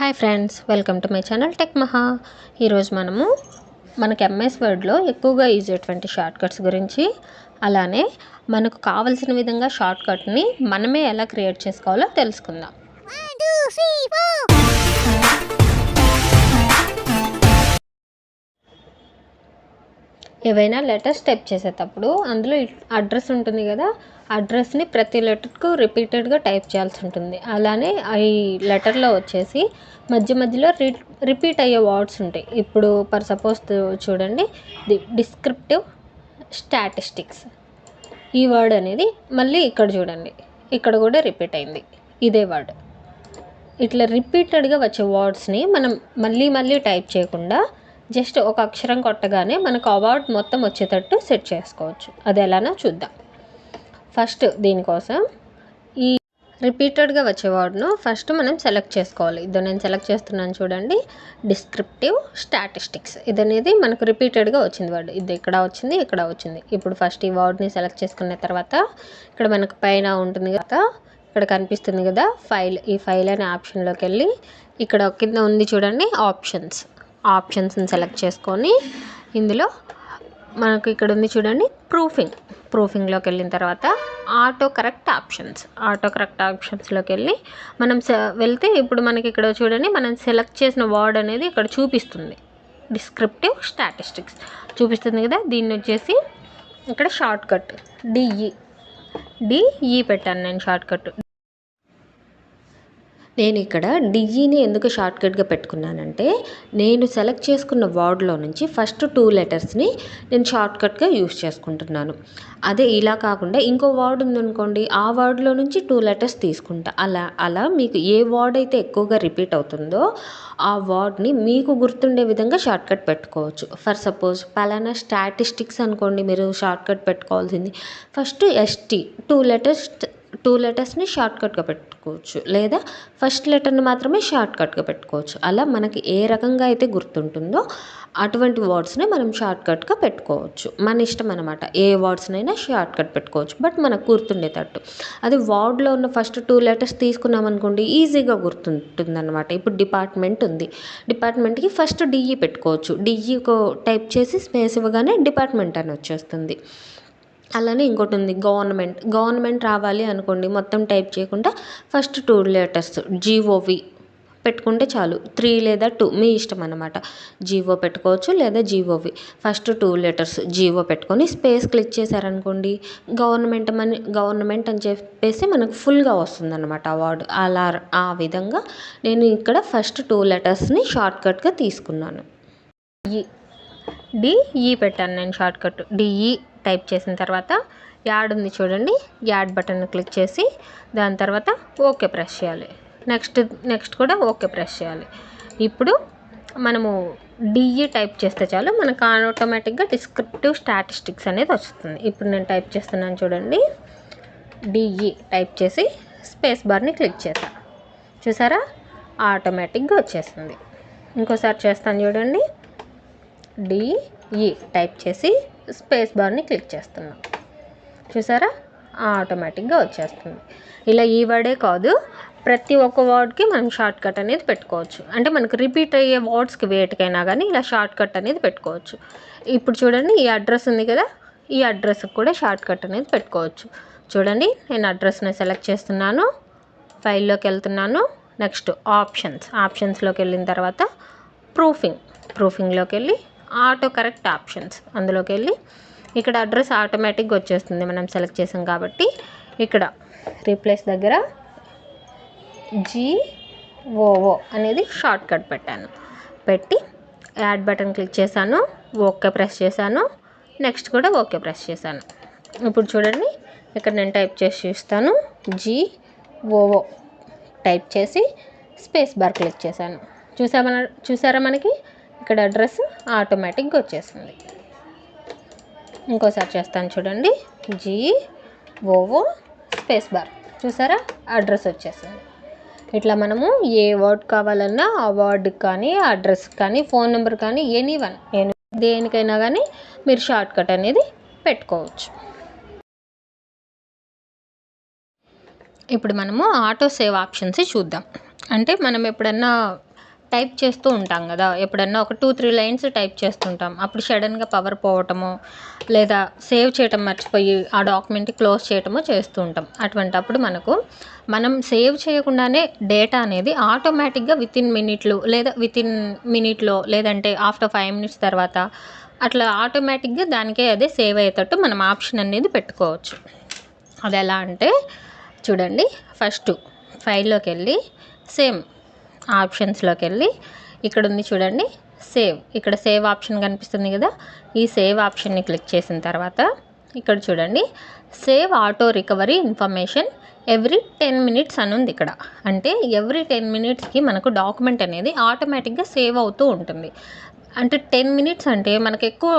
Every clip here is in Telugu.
Hi friends welcome to my channel tech Maha. ఈరోజు మనము మనకి ఎంఎస్ వర్డ్లో ఎక్కువగా యూజ్ అయ్యేటువంటి షార్ట్ కట్స్ గురించి అలానే మనకు కావలసిన విధంగా షార్ట్ కట్ని మనమే ఎలా క్రియేట్ చేసుకోవాలో తెలుసుకుందాం. ఏవైనా లెటర్స్ టైప్ చేసేటప్పుడు అందులో అడ్రస్ ఉంటుంది కదా అడ్రస్ని ప్రతి లెటర్కు రిపీటెడ్గా టైప్ చేయాల్సి ఉంటుంది. అలానే ఈ లెటర్లో వచ్చేసి మధ్య మధ్యలో రి రిపీట్ అయ్యే వర్డ్స్ ఉంటాయి. ఇప్పుడు ఫర్ సపోజ్ చూడండి ది డిస్క్రిప్టివ్ స్టాటిస్టిక్స్. ఈ వర్డ్ అనేది మళ్ళీ ఇక్కడ చూడండి ఇక్కడ కూడా రిపీట్ అయింది. ఇదే వర్డ్. ఇట్లా రిపీటెడ్గా వచ్చే వర్డ్స్ని మనం మళ్ళీ మళ్ళీ టైప్ చేయకుండా జస్ట్ ఒక అక్షరం కొట్టగానే మనకు అవార్డ్ మొత్తం వచ్చేటట్టు సెట్ చేసుకోవచ్చు. అది ఎలానో చూద్దాం. ఫస్ట్ దీనికోసం ఈ రిపీటెడ్గా వచ్చే వర్డ్ను ఫస్ట్ మనం సెలెక్ట్ చేసుకోవాలి. ఇది నేను సెలెక్ట్ చేస్తున్నాను చూడండి. Descriptive statistics. ఇది అనేది మనకు రిపీటెడ్గా వచ్చింది వర్డ్. ఇది ఇక్కడ వచ్చింది ఇక్కడ వచ్చింది. ఇప్పుడు ఫస్ట్ ఈ వర్డ్ని సెలెక్ట్ చేసుకున్న తర్వాత ఇక్కడ మనకు పైన ఉంటుంది కదా ఇక్కడ కనిపిస్తుంది కదా ఫైల్. ఈ ఫైల్ అనే ఆప్షన్లోకి వెళ్ళి ఇక్కడ కింద ఉంది చూడండి ఆప్షన్స్. ఆప్షన్స్ని సెలెక్ట్ చేసుకొని ఇందులో మనకు ఇక్కడ ఉంది చూడండి ప్రూఫింగ్ ప్రూఫింగ్లోకి వెళ్ళిన తర్వాత auto correct options auto correct ఆప్షన్స్లోకి వెళ్ళి మనం వెళ్తే ఇప్పుడు మనకి ఇక్కడ చూడండి మనం సెలెక్ట్ చేసిన వర్డ్ అనేది ఇక్కడ చూపిస్తుంది. డిస్క్రిప్టివ్ స్టాటిస్టిక్స్ చూపిస్తుంది కదా దీన్ని వచ్చేసి ఇక్కడ షార్ట్ కట్ డిఈ డిఈ పెట్టాను నేను షార్ట్ కట్ నేను ఇక్కడ డిఈని ఎందుకు షార్ట్కట్గా పెట్టుకున్నానంటే నేను సెలెక్ట్ చేసుకున్న వర్డ్లో నుంచి ఫస్ట్ టూ లెటర్స్ని నేను షార్ట్కట్గా యూస్ చేసుకుంటున్నాను. అదే ఇలా కాకుండా ఇంకో వర్డ్ ఉందనుకోండి ఆ వర్డ్లో నుంచి టూ లెటర్స్ తీసుకుంటా. అలా అలా మీకు ఏ వర్డ్ అయితే ఎక్కువగా రిపీట్ అవుతుందో ఆ వర్డ్ని మీకు గుర్తుండే విధంగా షార్ట్కట్ పెట్టుకోవచ్చు. ఫర్ సపోజ్ పలానా స్టాటిస్టిక్స్ అనుకోండి మీరు shortcut పెట్టుకోవాల్సింది. First ST two letters two లెటర్స్ని షార్ట్కట్గా పెట్టుకోవచ్చు. లేదా ఫస్ట్ లెటర్ని మాత్రమే షార్ట్కట్గా పెట్టుకోవచ్చు. అలా మనకి ఏ రకంగా అయితే గుర్తుంటుందో అటువంటి వర్డ్స్ని మనం షార్ట్కట్గా పెట్టుకోవచ్చు. మన ఇష్టం అనమాట ఏ వర్డ్స్నైనా షార్ట్కట్ పెట్టుకోవచ్చు. బట్ మనకు గుర్తుండేటట్టు. అది వర్డ్లో ఉన్న ఫస్ట్ టూ లెటర్స్ తీసుకున్నాం అనుకోండి ఈజీగా గుర్తుంటుంది అనమాట ఇప్పుడు డిపార్ట్మెంట్ ఉంది. డిపార్ట్మెంట్కి ఫస్ట్ డిఈ పెట్టుకోవచ్చు. డిఈ టైప్ చేసి స్పేస్ ఇవ్వగానే డిపార్ట్మెంట్ అని వచ్చేస్తుంది. అలానే ఇంకోటి ఉంది గవర్నమెంట్. గవర్నమెంట్ రావాలి అనుకోండి మొత్తం టైప్ చేయకుండా ఫస్ట్ టూ లెటర్స్ జీఓవి పెట్టుకుంటే చాలు. త్రీ లేదా టూ మీ ఇష్టం అనమాట జీవో పెట్టుకోవచ్చు లేదా GOV first two letters GO పెట్టుకొని స్పేస్ క్లిక్ చేశారనుకోండి గవర్నమెంట్ మని గవర్నమెంట్ అని చెప్పేసి మనకు ఫుల్గా వస్తుంది అనమాట అవార్డు. అలా ఆ విధంగా నేను ఇక్కడ ఫస్ట్ టూ లెటర్స్ని షార్ట్కట్గా తీసుకున్నాను. ఈ డిఈ పెట్టాను నేను షార్ట్కట్ డిఈ టైప్ చేసిన తర్వాత యాడ్ ఉంది చూడండి. యాడ్ బటన్ క్లిక్ చేసి దాని తర్వాత ఓకే ప్రెస్ చేయాలి. నెక్స్ట్ నెక్స్ట్ కూడా ఓకే ప్రెస్ చేయాలి. ఇప్పుడు మనము డిఈ టైప్ చేస్తే చాలు మనకు ఆటోమేటిక్గా డిస్క్రిప్టివ్ స్టాటిస్టిక్స్ అనేది వస్తుంది. ఇప్పుడు నేను టైప్ చేస్తున్నాను చూడండి. డిఈ టైప్ చేసి స్పేస్ బార్ని క్లిక్ చేసా చూసారా? ఆటోమేటిక్గా వచ్చేస్తుంది. ఇంకోసారి చేస్తాను చూడండి. డిఈ టైప్ చేసి స్పేస్ బార్ని క్లిక్ చేస్తున్నాం. చూసారా? ఆటోమేటిక్గా వచ్చేస్తుంది. ఇలా ఈ వర్డే కాదు ప్రతి ఒక్క వర్డ్కి మనం షార్ట్ కట్ అనేది పెట్టుకోవచ్చు. అంటే మనకు రిపీట్ అయ్యే వర్డ్స్కి వేటికైనా కానీ ఇలా షార్ట్ కట్ అనేది పెట్టుకోవచ్చు. ఇప్పుడు చూడండి ఈ అడ్రస్ ఉంది కదా ఈ అడ్రస్కి కూడా షార్ట్ కట్ అనేది పెట్టుకోవచ్చు. చూడండి నేను అడ్రస్ని సెలెక్ట్ చేస్తున్నాను ఫైల్లోకి వెళ్తున్నాను నెక్స్ట్ ఆప్షన్స్. ఆప్షన్స్లోకి వెళ్ళిన తర్వాత ప్రూఫింగ్. ప్రూఫింగ్లోకి వెళ్ళి ఆటో కరెక్ట్ ఆప్షన్స్ అందులోకి వెళ్ళి ఇక్కడ అడ్రస్ ఆటోమేటిక్గా వచ్చేస్తుంది. మనం సెలెక్ట్ చేసాం కాబట్టి ఇక్కడ రీప్లేస్ దగ్గర జీఓఓ అనేది షార్ట్ కట్ పెట్టాను. పెట్టి యాడ్ బటన్ క్లిక్ చేశాను. ఓకే ప్రెస్ చేశాను. నెక్స్ట్ కూడా ఓకే ప్రెస్ చేశాను. ఇప్పుడు చూడండి ఇక్కడ నేను టైప్ చేసి చూస్తాను జీఓఓ టైప్ చేసి స్పేస్ బార్ క్లిక్ చేశాను. చూసామన చూసారా మనకి? ఇక్కడ అడ్రస్ ఆటోమేటిక్గా వచ్చేసింది. ఇంకోసారి చేస్తాను చూడండి. జీ ఓవో స్పేస్ బార్ చూసారా? అడ్రస్ వచ్చేసింది. ఇట్లా మనము ఏ వర్డ్ కావాలన్నా ఆ వర్డ్కి కానీ అడ్రస్ కానీ ఫోన్ నెంబర్ కానీ ఎనీ వన్ నేను దేనికైనా కానీ మీరు షార్ట్ కట్ అనేది పెట్టుకోవచ్చు. ఇప్పుడు మనము ఆటో సేవ్ ఆప్షన్స్ చూద్దాం. అంటే మనం ఎప్పుడన్నా టైప్ చేస్తూ ఉంటాం కదా. ఎప్పుడన్నా ఒక టూ త్రీ లైన్స్ టైప్ చేస్తుంటాం. అప్పుడు సడన్గా పవర్ పోవటము లేదా సేవ్ చేయటం మర్చిపోయి ఆ డాక్యుమెంట్ క్లోజ్ చేయటమో చేస్తూ ఉంటాం. అటువంటప్పుడు మనకు మనం సేవ్ చేయకుండానే డేటా అనేది ఆటోమేటిక్గా విత్ ఇన్ మినిట్లు లేదా విత్ ఇన్ మినిట్లో లేదంటే ఆఫ్టర్ ఫైవ్ మినిట్స్ తర్వాత అట్లా ఆటోమేటిక్గా దానికే అదే సేవ్ అయ్యేటట్టు మనం ఆప్షన్ అనేది పెట్టుకోవచ్చు. అది ఎలా అంటే చూడండి ఫస్ట్ ఫైల్లోకి వెళ్ళి సేమ్ ఆప్షన్స్లోకి వెళ్ళి ఇక్కడ ఉంది చూడండి సేవ్. ఇక్కడ సేవ్ ఆప్షన్ కనిపిస్తుంది కదా ఈ సేవ్ ఆప్షన్ని క్లిక్ చేసిన తర్వాత ఇక్కడ చూడండి save auto recovery information every ten minutes అని ఉంది ఇక్కడ. అంటే ఎవ్రీ టెన్ మినిట్స్కి మనకు డాక్యుమెంట్ అనేది ఆటోమేటిక్గా సేవ్ అవుతూ ఉంటుంది. అంటే టెన్ మినిట్స్ అంటే మనకు ఎక్కువ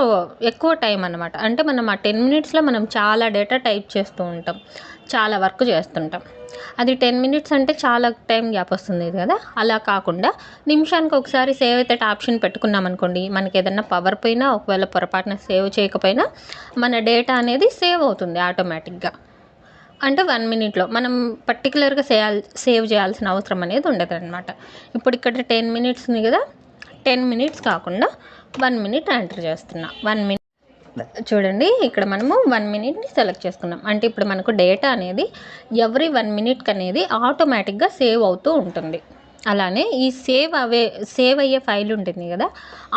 ఎక్కువ టైం అనమాట అంటే మనం ఆ టెన్ మినిట్స్లో మనం చాలా డేటా టైప్ చేస్తూ ఉంటాం. చాలా వర్క్ చేస్తుంటాం. అది టెన్ మినిట్స్ అంటే చాలా టైం గ్యాప్ వస్తుంది కదా? అలా కాకుండా నిమిషానికి ఒకసారి సేవ్ అయితే ఆప్షన్ పెట్టుకున్నాం అనుకోండి మనకి ఏదన్నా పవర్ పోయినా ఒకవేళ పొరపాటున సేవ్ చేయకపోయినా మన డేటా అనేది సేవ్ అవుతుంది ఆటోమేటిక్గా. అంటే వన్ మినిట్లో మనం పర్టికులర్గా సేయాల్ సేవ్ చేయాల్సిన అవసరం అనేది ఉండదు అనమాట ఇప్పుడు ఇక్కడ టెన్ మినిట్స్ ఉంది కదా? టెన్ మినిట్స్ కాకుండా వన్ మినిట్ ఎంటర్ చేస్తున్నా. వన్ మినిట్ చూడండి ఇక్కడ మనము వన్ మినిట్ని సెలెక్ట్ చేసుకున్నాం. అంటే ఇప్పుడు మనకు డేటా అనేది ఎవ్రీ వన్ మినిట్కి అనేది ఆటోమేటిక్గా సేవ్ అవుతూ ఉంటుంది. అలానే ఈ సేవ్ అవే సేవ్ అయ్యే ఫైల్ ఉంటుంది కదా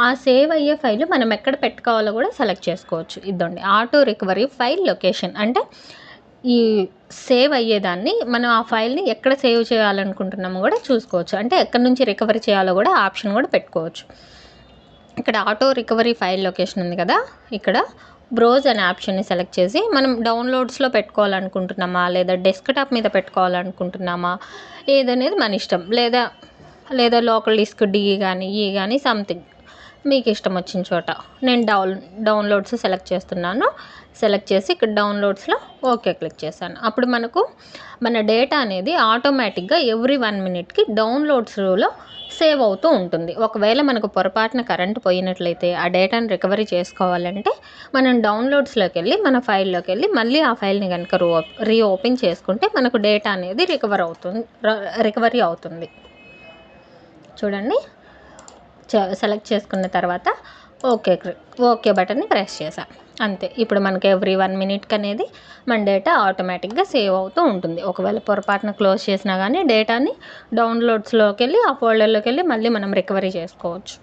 ఆ సేవ్ అయ్యే ఫైల్ మనం ఎక్కడ పెట్టుకోవాలో కూడా సెలెక్ట్ చేసుకోవచ్చు. ఇదండి ఆటో రికవరీ ఫైల్ లొకేషన్ అంటే ఈ సేవ్ అయ్యేదాన్ని మనం ఆ ఫైల్ని ఎక్కడ సేవ్ చేయాలనుకుంటున్నామో కూడా చూసుకోవచ్చు. అంటే ఎక్కడి నుంచి రికవరీ చేయాలో కూడా ఆప్షన్ కూడా పెట్టుకోవచ్చు. ఇక్కడ ఆటో రికవరీ ఫైల్ లొకేషన్ ఉంది కదా? ఇక్కడ బ్రోజ్ అనే ఆప్షన్ని సెలెక్ట్ చేసి మనం డౌన్లోడ్స్లో పెట్టుకోవాలనుకుంటున్నామా? లేదా డెస్క్టాప్ మీద పెట్టుకోవాలనుకుంటున్నామా? ఏదనేది మన ఇష్టం. లేదా లేదా లోకల్ డిస్క్ డి కానీ ఈ కానీ సంథింగ్. మీకు ఇష్టం వచ్చిన చోట. నేను డౌన్ డౌన్లోడ్స్ సెలెక్ట్ చేస్తున్నాను. సెలెక్ట్ చేసి ఇక్కడ డౌన్లోడ్స్లో ఓకే క్లిక్ చేశాను. అప్పుడు మనకు మన డేటా అనేది ఆటోమేటిక్గా ఎవ్రీ వన్ మినిట్కి డౌన్లోడ్స్లో సేవ్ అవుతూ ఉంటుంది. ఒకవేళ మనకు పొరపాటున కరెంట్ పోయినట్లయితే ఆ డేటాని రికవరీ చేసుకోవాలంటే మనం డౌన్లోడ్స్లోకి వెళ్ళి మన ఫైల్లోకి వెళ్ళి మళ్ళీ ఆ ఫైల్ని కనుక రో రీఓపెన్ చేసుకుంటే మనకు డేటా అనేది రికవర్ అవుతుంది రికవరీ అవుతుంది. చూడండి. సెలెక్ట్ చేసుకున్న తర్వాత ఓకే ఓకే బటన్ని ప్రెస్ చేసాం అంతే. ఇప్పుడు మనకి ఎవ్రీ వన్ మినిట్కి అనేది మన డేటా ఆటోమేటిక్గా సేవ్ అవుతూ ఉంటుంది. ఒకవేళ పొరపాటున క్లోజ్ చేసినా కానీ డేటాని డౌన్లోడ్స్లోకి వెళ్ళి ఆ ఫోల్డర్లోకి వెళ్ళి మళ్ళీ మనం రికవరీ చేసుకోవచ్చు.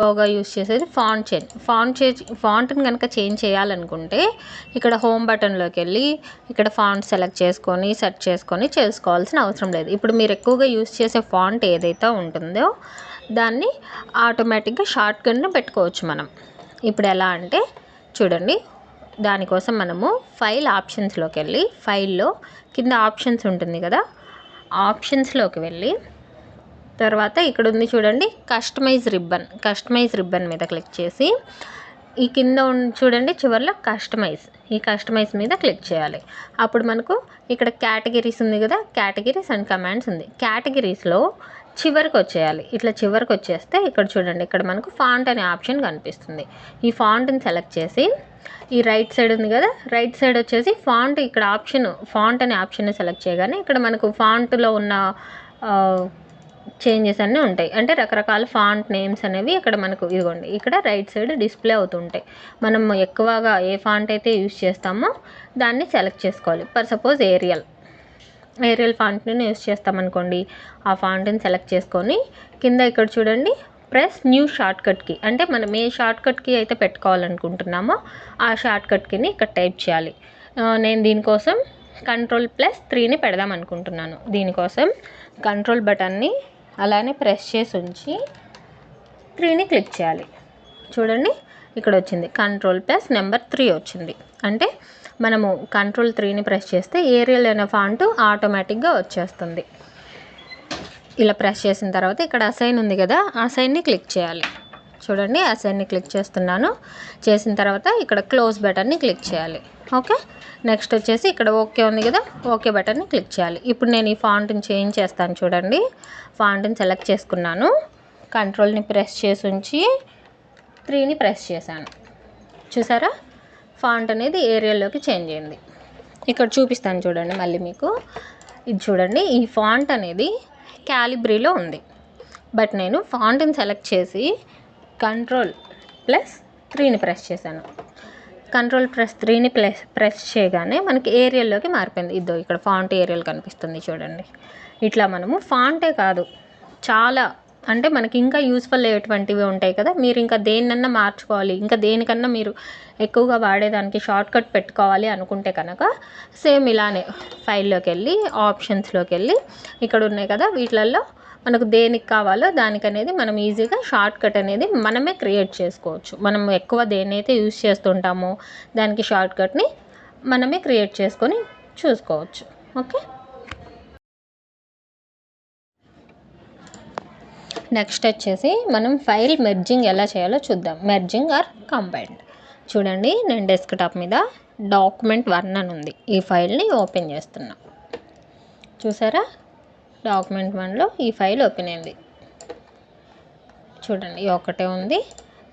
ఎక్కువగా యూస్ చేసేది ఫాంట్ చేంజ్ ఫాంట్ చేంజ్ ఫాంట్ని కనుక చేంజ్ చేయాలనుకుంటే ఇక్కడ హోమ్ బటన్లోకి వెళ్ళి ఇక్కడ ఫాంట్ సెలెక్ట్ చేసుకొని సెట్ చేసుకొని చేసుకోవాల్సిన అవసరం లేదు. ఇప్పుడు మీరు ఎక్కువగా యూస్ చేసే ఫాంట్ ఏదైతే ఉంటుందో దాన్ని ఆటోమేటిక్గా షార్ట్ కట్ను పెట్టుకోవచ్చు మనం. ఇప్పుడు ఎలా అంటే చూడండి దానికోసం మనము ఫైల్ ఆప్షన్స్లోకి వెళ్ళి ఫైల్లో కింద ఆప్షన్స్ ఉంటుంది కదా ఆప్షన్స్లోకి వెళ్ళి తర్వాత ఇక్కడ ఉంది చూడండి కస్టమైజ్ రిబ్బన్ కస్టమైజ్ రిబ్బన్ మీద క్లిక్ చేసి ఈ కింద చూడండి చివరిలో కస్టమైజ్ ఈ కస్టమైజ్ మీద క్లిక్ చేయాలి. అప్పుడు మనకు ఇక్కడ కేటగిరీస్ ఉంది కదా కేటగిరీస్ అండ్ కమాండ్స్ ఉంది. కేటగిరీస్లో చివరికి వచ్చేయాలి. ఇట్లా చివరికి వచ్చేస్తే ఇక్కడ చూడండి ఇక్కడ మనకు ఫాంట్ అనే ఆప్షన్ కనిపిస్తుంది. ఈ ఫాంట్ని సెలెక్ట్ చేసి ఈ రైట్ సైడ్ ఉంది కదా రైట్ సైడ్ వచ్చేసి ఫాంట్ ఇక్కడ ఆప్షన్ ఫాంట్ అనే ఆప్షన్ సెలెక్ట్ చేయగానే ఇక్కడ మనకు ఫాంట్లో ఉన్న చేంజెస్ అన్నీ ఉంటాయి. అంటే రకరకాల ఫాంట్ నేమ్స్ అనేవి ఇక్కడ మనకు ఇదిగోండి ఇక్కడ రైట్ సైడ్ డిస్ప్లే అవుతుంటాయి. మనం ఎక్కువగా ఏ ఫాంట్ అయితే యూస్ చేస్తామో దాన్ని సెలెక్ట్ చేసుకోవాలి. ఫర్ సపోజ్ ఏరియల్ ఏరియల్ ఫాంట్ని యూస్ చేస్తామనుకోండి ఆ ఫాంట్ని సెలెక్ట్ చేసుకొని కింద ఇక్కడ చూడండి ప్రెస్ న్యూ షార్ట్కట్కి అంటే మనం ఏ షార్ట్కట్కి అయితే పెట్టుకోవాలనుకుంటున్నామో ఆ షార్ట్కట్కిని ఇక్కడ టైప్ చేయాలి. నేను దీనికోసం కంట్రోల్ ప్లస్ త్రీని పెడదాం అనుకుంటున్నాను దీనికోసం కంట్రోల్ బటన్ని అలానే ప్రెస్ చేసి ఉంచి త్రీని క్లిక్ చేయాలి. చూడండి ఇక్కడ వచ్చింది. కంట్రోల్ ప్లస్ నెంబర్ త్రీ వచ్చింది. అంటే మనము కంట్రోల్ త్రీని ప్రెస్ చేస్తే ఏరియల్ అనే ఫాంట్ ఆటోమేటిక్గా వచ్చేస్తుంది. ఇలా ప్రెస్ చేసిన తర్వాత ఇక్కడ అసైన్ ఉంది కదా అసైన్ని క్లిక్ చేయాలి. చూడండి అసైన్ని క్లిక్ చేస్తున్నాను. చేసిన తర్వాత ఇక్కడ క్లోజ్ బటన్ని క్లిక్ చేయాలి. ఓకే? నెక్స్ట్ వచ్చేసి ఇక్కడ ఓకే ఉంది కదా? ఓకే బటన్ని క్లిక్ చేయాలి. ఇప్పుడు నేను ఈ ఫాంట్ని చేంజ్ చేస్తాను చూడండి. ఫాంట్ని సెలెక్ట్ చేసుకున్నాను. కంట్రోల్ని ప్రెస్ చేసి ఉంచి త్రీని ప్రెస్ చేశాను. చూసారా? ఫాంట్ అనేది ఏరియాలోకి చేంజ్ అయింది. ఇక్కడ చూపిస్తాను చూడండి మళ్ళీ మీకు. ఇది చూడండి ఈ ఫాంట్ అనేది క్యాలిబ్రీలో ఉంది. బట్ నేను ఫాంట్ని సెలెక్ట్ చేసి కంట్రోల్ ప్లస్ త్రీని ప్రెస్ చేశాను. కంట్రోల్ ప్రెస్ త్రీని ప్లస్ ప్రెస్ చేయగానే మనకి ఏరియల్లోకి మారిపోయింది. ఇద్దో ఇక్కడ ఫాంట్ ఏరియల్ కనిపిస్తుంది చూడండి. ఇట్లా మనము ఫాంటే కాదు. చాలా అంటే మనకి ఇంకా యూస్ఫుల్ అయ్యేటువంటివి ఉంటాయి కదా. మీరు ఇంకా దేన్నన్నా మార్చుకోవాలి. ఇంకా దేనికన్నా మీరు ఎక్కువగా వాడేదానికి షార్ట్ కట్ పెట్టుకోవాలి అనుకుంటే కనుక సేమ్ ఇలానే ఫైల్లోకి వెళ్ళి ఆప్షన్స్లోకి వెళ్ళి ఇక్కడ ఉన్నాయి కదా వీటిలలో మనకు దేనికి కావాలో దానికనేది మనం ఈజీగా షార్ట్ కట్ అనేది మనమే క్రియేట్ చేసుకోవచ్చు. మనం ఎక్కువ దేనైతే యూస్ చేస్తుంటామో దానికి షార్ట్ కట్ని మనమే క్రియేట్ చేసుకొని చూసుకోవచ్చు. ఓకే? నెక్స్ట్ వచ్చేసి మనం ఫైల్ మెర్జింగ్ ఎలా చేయాలో చూద్దాం. Merging or combined. చూడండి నేను డెస్క్టాప్ మీద డాక్యుమెంట్ వన్ అని ఉంది. ఈ ఫైల్ని ఓపెన్ చేస్తున్నా. చూసారా? డాక్యుమెంట్ వన్లో ఈ ఫైల్ ఓపెన్ అయింది. చూడండి ఒకటే ఉంది.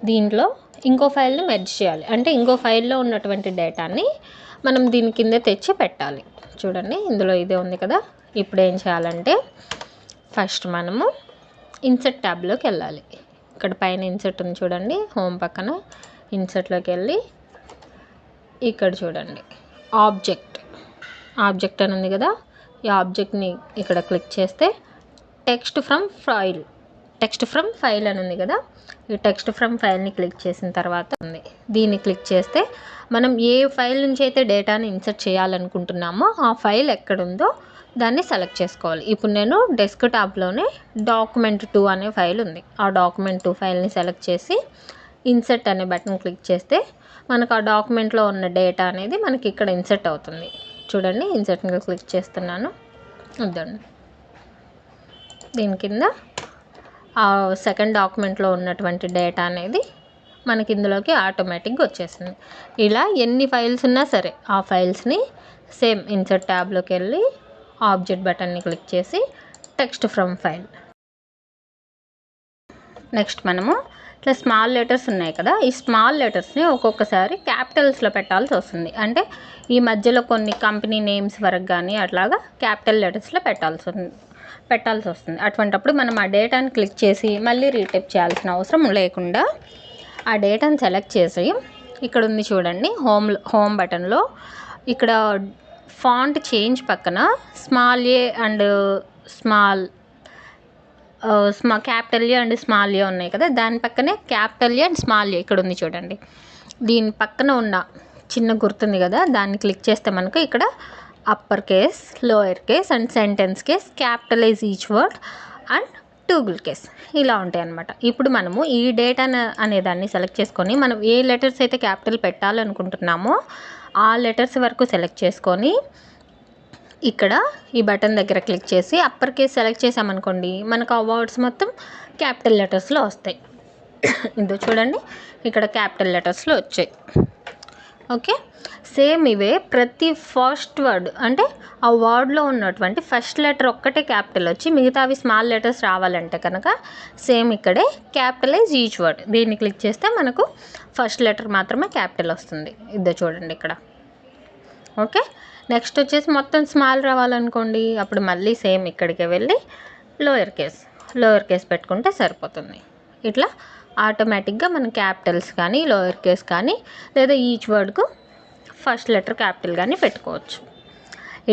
దీంట్లో ఇంకో ఫైల్ని మెర్జ్ చేయాలి. అంటే ఇంకో ఫైల్లో ఉన్నటువంటి డేటాని మనం దీని కింద తెచ్చి పెట్టాలి. చూడండి ఇందులో ఇదే ఉంది కదా. ఇప్పుడు ఏం చేయాలంటే ఫస్ట్ మనము ఇన్సెట్ ట్యాబ్లోకి వెళ్ళాలి. ఇక్కడ పైన ఇన్సెట్ ఉంది చూడండి హోమ్ పక్కన ఇన్సర్ట్లోకి వెళ్ళి ఇక్కడ చూడండి ఆబ్జెక్ట్. ఆబ్జెక్ట్ అని ఉంది కదా ఈ ఆబ్జెక్ట్ని ఇక్కడ క్లిక్ చేస్తే text from file. Text from file అని ఉంది కదా? ఈ టెక్స్ట్ ఫ్రమ్ ఫైల్ని క్లిక్ చేసిన తర్వాత ఉంది. దీన్ని క్లిక్ చేస్తే మనం ఏ ఫైల్ నుంచి అయితే డేటాని ఇన్సర్ట్ చేయాలనుకుంటున్నామో ఆ ఫైల్ ఎక్కడుందో దాన్ని సెలెక్ట్ చేసుకోవాలి. ఇప్పుడు నేను డెస్క్ టాప్లోనే డాక్యుమెంట్ టూ అనే ఫైల్ ఉంది. ఆ డాక్యుమెంట్ టూ ఫైల్ని సెలెక్ట్ చేసి ఇన్సర్ట్ అనే బటన్ క్లిక్ చేస్తే మనకు ఆ డాక్యుమెంట్లో ఉన్న డేటా అనేది మనకి ఇక్కడ ఇన్సర్ట్ అవుతుంది. చూడండి ఇన్సర్ట్ మీద క్లిక్ చేస్తున్నాను. వద్దండి దీని కింద ఆ సెకండ్ డాక్యుమెంట్లో ఉన్నటువంటి డేటా అనేది మనకి ఇందులోకి ఆటోమేటిక్గా వచ్చేసింది. ఇలా ఎన్ని ఫైల్స్ ఉన్నా సరే ఆ ఫైల్స్ని సేమ్ ఇన్సర్ట్ ట్యాబ్లోకి వెళ్ళి ఆబ్జెక్ట్ బటన్ని క్లిక్ చేసి టెక్స్ట్ ఫ్రమ్ ఫైల్ నెక్స్ట్ మనము ఇట్లా స్మాల్ లెటర్స్ ఉన్నాయి కదా ఈ స్మాల్ లెటర్స్ని ఒక్కొక్కసారి క్యాపిటల్స్లో పెట్టాల్సి వస్తుంది. అంటే ఈ మధ్యలో కొన్ని కంపెనీ నేమ్స్ వరకు కానీ అట్లాగా క్యాపిటల్ లెటర్స్లో పెట్టాల్సి ఉంది పెట్టాల్సి వస్తుంది. అటువంటప్పుడు మనం ఆ డేటాని క్లిక్ చేసి మళ్ళీ రీటైప్ చేయాల్సిన అవసరం లేకుండా ఆ డేటాని సెలెక్ట్ చేసి ఇక్కడ ఉంది చూడండి హోమ్ హోమ్ బటన్లో ఇక్కడ ఫాంట్ చేంజ్ పక్కన small A and small స్మా capital A and small A ఉన్నాయి కదా దాని పక్కనే capital A and small A ఇక్కడ ఉంది చూడండి. దీని పక్కన ఉన్న చిన్న గుర్తుంది కదా దాన్ని క్లిక్ చేస్తే మనకు ఇక్కడ upper case lower case and sentence case capitalize each word and toggle case ఇలా ఉంటాయి అన్నమాట. ఇప్పుడు మనము ఈ డేటా అనే దాన్ని సెలెక్ట్ చేసుకొని మనం ఏ లెటర్స్ అయితే క్యాపిటల్ పెట్టాలనుకుంటున్నామో ఆ లెటర్స్ వరకు సెలెక్ట్ చేసుకొని ఇక్కడ ఈ బటన్ దగ్గర క్లిక్ చేసి అప్పర్ కేస్ సెలెక్ట్ చేసామనుకోండి మనకు ఆ వర్డ్స్ మొత్తం క్యాపిటల్ లెటర్స్లో వస్తాయి. ఇదో చూడండి ఇక్కడ క్యాపిటల్ లెటర్స్లో వచ్చాయి. ఓకే? సేమ్ ఇవే ప్రతి ఫస్ట్ వర్డ్ అంటే ఆ వర్డ్లో ఉన్నటువంటి ఫస్ట్ లెటర్ ఒక్కటే క్యాపిటల్ వచ్చి మిగతావి స్మాల్ లెటర్స్ రావాలంటే కనుక సేమ్ ఇక్కడే క్యాపిటలైజ్ ఈచ్ వర్డ్ దీన్ని క్లిక్ చేస్తే మనకు ఫస్ట్ లెటర్ మాత్రమే క్యాపిటల్ వస్తుంది. ఇద్దరు చూడండి ఇక్కడ. ఓకే? నెక్స్ట్ వచ్చేసి మొత్తం స్మాల్ రావాలనుకోండి అప్పుడు మళ్ళీ సేమ్ ఇక్కడికే వెళ్ళి లోయర్ కేస్ లోయర్ కేస్ పెట్టుకుంటే సరిపోతుంది. ఇట్లా ఆటోమేటిక్గా మనం క్యాపిటల్స్ కానీ లోయర్ కేస్ కానీ లేదా ఈచ్ వర్డ్కు ఫస్ట్ లెటర్ క్యాపిటల్ కానీ పెట్టుకోవచ్చు.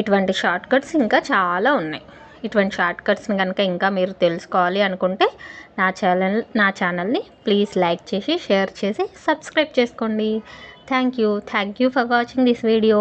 ఇటువంటి షార్ట్ కట్స్ ఇంకా చాలా ఉన్నాయి. ఇటువంటి షార్ట్ కట్స్ని కనుక ఇంకా మీరు తెలుసుకోవాలి అనుకుంటే నా ఛానల్ నా ఛానల్ని ప్లీజ్ లైక్ చేసి షేర్ చేసి సబ్స్క్రైబ్ చేసుకోండి. Thank you thank you for watching this video